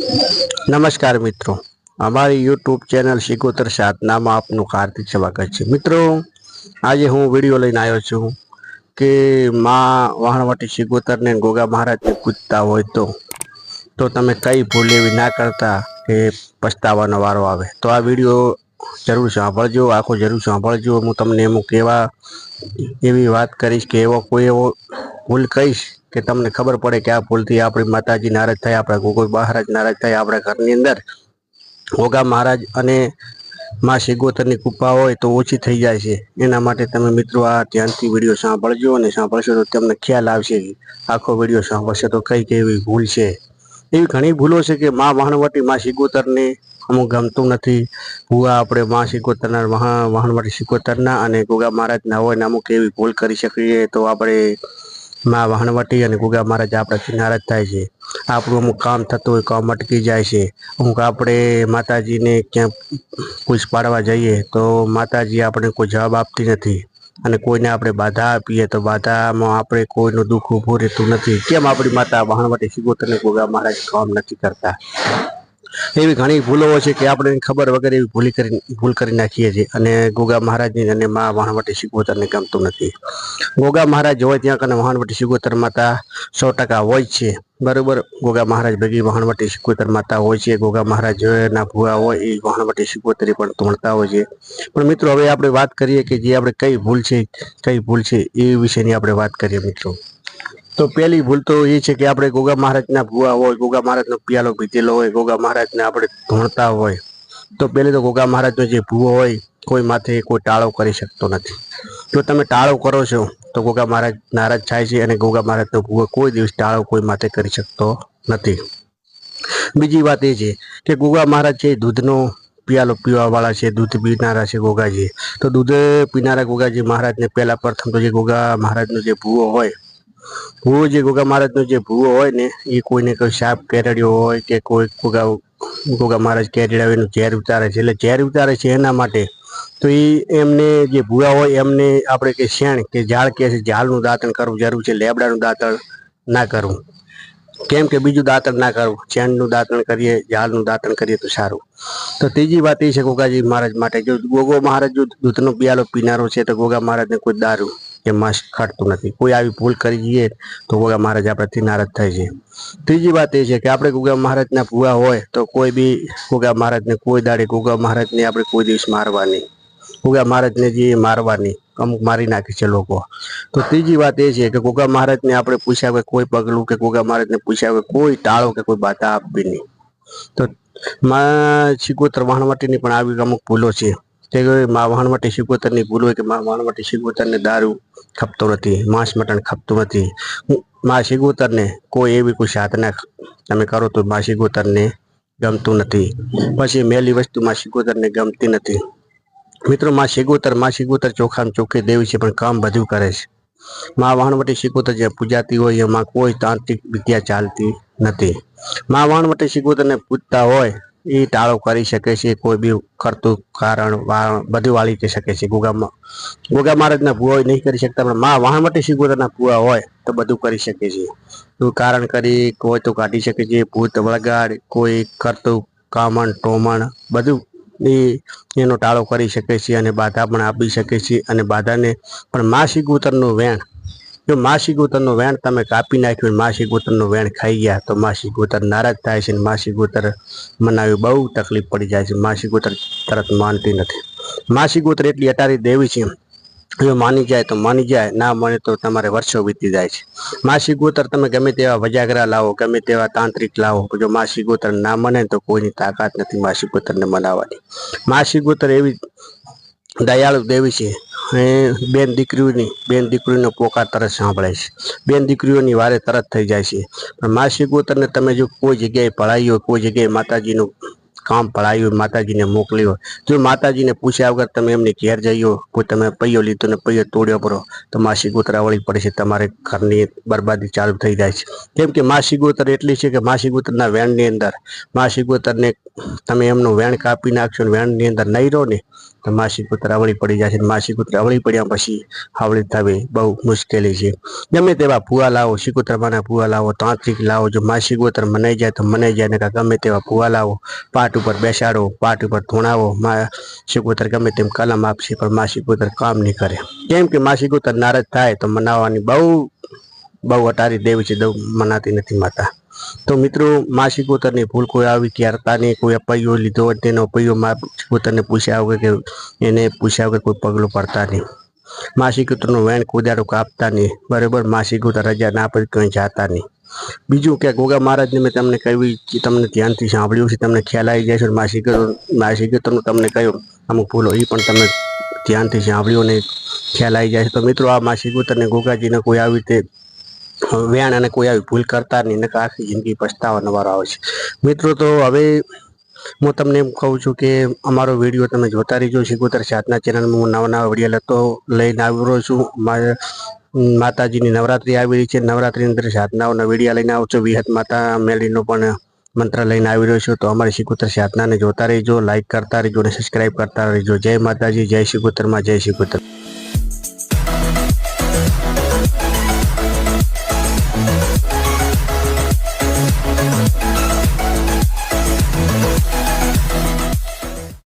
નમસ્કાર મિત્રો. અમારી યુટ્યુબ ચેનલ શિકોતર સાધનામાં આપનું હાર્દિક સ્વાગત છે. મિત્રો, આજે હું વીડિયો લઈને આવ્યો છું કે મા વહાણવટી શિકોતરને ગોગા મહારાજને પૂછતા હોય તો તો તમે કઈ ભૂલ એવી ના કરતા કે પછતાવાનો વારો આવે. તો આ વીડિયો જરૂર સાંભળજો, આખો જરૂર સાંભળજો. હું તમને અમુક એવા એવી વાત કરીશ કે એવો કોઈ એવો ભૂલ કહીશ કે તમને ખબર પડે કે આ ભૂલથી આપણી માતાજી નારાજ થાય, આપણા ગોગોઈ મહારાજ નારાજ થાય, આપણા ઘરની અંદર. ગોગા મહારાજ અને માં શિગોતરની કૃપા હોય તો ઓછી થઈ જાય છે. એના માટે તમે મિત્રો આ ધ્યાનથી વીડિયો સાંભળજો અને સાંભળશો તો તમને ખ્યાલ આવશે આખો વીડિયો સાંભળશો તો કઈ કેવી ભૂલ છે. એવી ઘણી ભૂલો છે કે માં વહાણવટી માં શિગોતરને અમુક ગમતું નથી. ભૂવા આપણે માં શિકોતરના વહા વહાણવટી શિકોતરના અને ગોગા મહારાજના હોય ને અમુક એવી ભૂલ કરી શકીએ તો આપણે માં વહાણવટી અને ગુગા મહારાજ આપણાથી નારાજ થાય છે. આપણું અમુક કામ થતું હોય કામ અટકી જાય છે. અમુક આપણે માતાજીને ક્યાંક પૂછ પાડવા જઈએ તો માતાજી આપણે કોઈ જવાબ આપતી નથી. અને કોઈને આપણે બાધા આપીએ તો બાધામાં આપણે કોઈનું દુઃખ ઊભું રહેતું નથી. કેમ આપણી માતા વહાણવટી શિકોતરને ગોગા મહારાજ કામ નથી કરતા? એવી ઘણી ભૂલો છે કે આપણે ખબર વગર એવી ભૂલી કરી, ભૂલ કરી નાખીએ છીએ. અને ગોગા મહારાજની અને મા વહાણવટી શિગોતરને ગમતું નથી. ગોગા મહારાજ હોય ત્યાં કને વહાણવટી શિગોતર માતા સો ટકા હોય છે. બરોબર, ગોગા મહારાજ ભેગી વહાણવટી શિકોતર માતા હોય છે. ગોગા મહારાજ ના ભૂવા હોય એ વહાણવટી શિકોતરી પણ તોડતા હોય છે. પણ મિત્રો, હવે આપણે વાત કરીએ કે જે આપણે કઈ ભૂલ છે, કઈ ભૂલ છે એ વિશેની આપણે વાત કરીએ મિત્રો. તો પહેલી ભૂલ તો એ છે કે આપણે ગોગા મહારાજના ભૂવા હોય, ગોગા મહારાજનો પિયાલો પીધેલો હોય, ગોગા મહારાજને આપણે ભણતા હોય, તો પહેલે તો ગોગા મહારાજનો જે ભૂવો હોય, કોઈ માથે કોઈ ટાળો કરી શકતો નથી. જો તમે ટાળો કરો છો, તો ગોગા મહારાજ નારાજ થાય છે અને ગોગા મહારાજનો ભૂવો કોઈ દિવસ ટાળો કોઈ માથે કરી શકતો નથી. બીજી વાત એ છે કે ગોગા મહારાજ છે દૂધનો પિયાલો પીવાવાળા છે, દૂધ પીનારા છે ગોગાજી. તો દૂધ પીનારા ગોગાજી મહારાજને પહેલા પ્રથમ તો જે ગોગા મહારાજનો જે ભૂવો હોય ભૂવો જે ગોગા મહારાજનો જે ભૂવો હોય ને, એ કોઈને કોઈ સાપ કેરડ્યો હોય કે કોઈ ગોગા ગોગા મહારાજ કેરડ્યા એનું ઝેર ઉતારે છે. એટલે ઝેર ઉતારે છે એના માટે તો એ એમને જે ભૂવા હોય એમને આપણે કે શેણ કે ઝાડ કે છે, ઝાડનું દાંતણ કરવું જરૂર છે, લેબડાનું દાંતણ ના કરવું. કેમ કે બીજું દાંતણ ના કરવું. શેણનું દાંતણ કરીએ, ઝાડનું દાંતણ કરીએ તો સારું. તો ત્રીજી વાત એ છે ગોગાજી મહારાજ માટે. જો ગોગો મહારાજ જો દૂધનો પિયાલો પીનારો છે તો ગોગા મહારાજને કોઈ દારૂ કે માસ્ક ખાટતું નથી. કોઈ આવી ભૂલ કરી જઈએ તો ગોગા મહારાજ આપણાથી નારાજ થાય છે. ત્રીજી વાત એ છે કે આપણે ગોગા મહારાજના ભૂવા હોય તો કોઈ બી ગોગા મહારાજને કોઈ દાડે ગોગા મહારાજને આપણે કોઈ દિવસ મારવા નહીં. ગોગા મહારાજને જે મારવાની અમુક મારી નાખે છે લોકો. તો ત્રીજી વાત એ છે કે ગોગા મહારાજને આપણે પૂછ્યા વગર કોઈ પગલું કે ગોગા મહારાજને પૂછ્યા વગર કોઈ ટાળો કે કોઈ બાતા આપવી નહીં. તો માં શીખો ત્રવાણ માટેની પણ આવી અમુક ભૂલો છે. કે મા વહાણવટી શિકોતરની ભૂલ હોય કે મા વહાણવટી શિકોતરને દારૂ ખપતો નથી, માંસ મટન ખપતું નથી. મા શિકોતરને કોઈ એવી કોઈ સાધના તમે કરો તો મા શિકોતરને ગમતું નથી. પછી મેલી વસ્તુ મા શિકોતરને ગમતી નથી. મિત્રો, માં શિગોતરમાં શિગોતર ચોખામાં ચોખ્ખી દેવી છે, પણ કામ બધું કરે છે. માં વાણવટી શિગોતર જે પૂજાતી હોય, એમાં કોઈ તાંત્રિક વિદ્યા ચાલતી નથી. માં વાણવટી શિગોતરને પૂજતા હોય એ ટાળો કરી શકે છે, કોઈ બી કરતું કારણ વા- બધું વાળી જઈ શકે છે ગોગામાં. ગોગા મહારાજના ભૂવા નહીં કરી શકતા, પણ માં માટે શિગોતરના ભૂવા હોય તો બધું કરી શકે છે. કારણ કરી કોઈ તો કાઢી શકે છે, ભૂત, વળગાડ, કોઈ કરતું કામણ, ટોમણ, બધું એ એનો ટાળો કરી શકે છે અને બાધા પણ આપી શકે છે અને બાધાને, પણ માસિક ઉતરનું વેણ જો માસી ઉતરનું વેણ તમે કાપી નાખ્યું માસી ઉતરનું વેણ ખાઈ ગયા, તો માસી ઉતર નારાજ થાય છે માસી માસિક મનાવી બહુ તકલીફ પડી જાય છે. માસી ઉતર તરત માનતી નથી. માસી ઉતર એટલી અટારી દેવી છે જો માની જાય તો માની જાય, ના માને તો તમારે વર્ષો વીતી જાય છે. માસિક ઉતર તમે ગમે તેવા વજાગરા લાવો, ગમે તેવા તાંત્રિક લાવો, જો માસિક ગોતર ના મને તો કોઈની તાકાત નથી માસિક ઉતરને મનાવવાની. માસિક ગોતર એવી દયાળુ દેવી છે બેન દીકરીઓની, બેન દીકરીનો પોકાર તરત સાંભળે છે. બેન દીકરીઓની વારે તરત થઈ જાય છે. પણ માસિક ઉતરને તમે જો કોઈ જગ્યાએ પળાઈ હોય, કોઈ જગ્યાએ માતાજીનું કામ હોય, માતાજીને મોકલી હોય, જો માતાજીને પૂછ્યા વગર તમે એમની ઘેર જઈયો કોઈ તમે પૈયો લીધો ને પૈયો તોડ્યો પડો તો માસી ઉતરા વળી પડે છે. તમારે ઘરની બરબાદી ચાલુ થઈ જાય છે. કેમ કે માસી ગોતર એટલી છે કે માસી ગોતરના વેણની અંદર, માસી ગોતરને તમે એમનું વેણ કાપી નાખશો ને વેણની અંદર નહીં રહો ને તો માસી શિકોતર અવળી પડી જાય છે મા શિકોતર અવળી પડ્યા પછી હાવળી થવી. બહુ મુશ્કેલી છે. ગમે તેવા ભૂવા લાવો શિકોતર માના ભૂવા લાવો, તાંત્રિક લાવો, જો માસી શિકોતર મનાઈ જાય તો મનાઈ જાય ને ગમે તેવા ભૂવા લાવો પાટ ઉપર બેસાડો પાટ ઉપર ધોણાવો શિકોતર ગમે તેમ કલમ આપશે, પણ માસી શિકોતર કામ નહીં કરે. કેમ કે માસી શિકોતર નારાજ થાય તો મનાવવાની બહુ બહુ અટારી દેવી છે મનાતી નથી માતા. તો મિત્રો માસિકોતરની ભૂલ કોઈ આવી ક્યારતા નહીં કોઈ અપૈયો લીધો હોય તેનો અપાયો મા શિકોતરને પૂછ્યા વગર કે એને પૂછ્યા વગર કોઈ પગલું પડતા નહીં. મા શિકોતરનું વેણ કુદાડો કાપતા નહીં. બરાબર માસિકોતર રજા ના પછી કંઈ જાતા નહીં. બીજું કે, ગોગા મહારાજને મેં તમને કહ્યું કે તમને ધ્યાનથી સાંભળ્યું છે તમને ખ્યાલ આવી જાય છે મા શિકોતર મા શિકોતરનું તમને કહ્યું, અમુક ભૂલો એ પણ તમે ધ્યાનથી સાંભળ્યું અને ખ્યાલ આવી જાય છે. તો મિત્રો, આ મા શિકોતરને ગોગાજીને કોઈ આવી રીતે વેણ અને કોઈ આવી ભૂલ કરતા નહીં. નકા આખી જિંદગી પછતાવાનો વારો આવે છે. મિત્રો, તો હવે હું તમને એમ કહું છું કે અમારો વીડિયો તમે જોતા રહીજો. શિકોતર સાતના ચેનલમાં હું નવા નવા વીડિયો લેતો લઈને આવી રહ્યો છું. મારે માતાજીની નવરાત્રિ આવી રહી છે. નવરાત્રિની અંદર સાધનાઓના વીડિયો લઈને આવું છું. વિહત માતા મેળીનો પણ મંત્ર લઈને આવી રહ્યો છું. તો અમારી શિકોતર સાધનાને જોતા રહીજો. લાઇક કરતા રહીજો અને સબસ્ક્રાઈબ કરતા રહીજો. જય માતાજી, જય શિકોતરમાં જય શિકોતર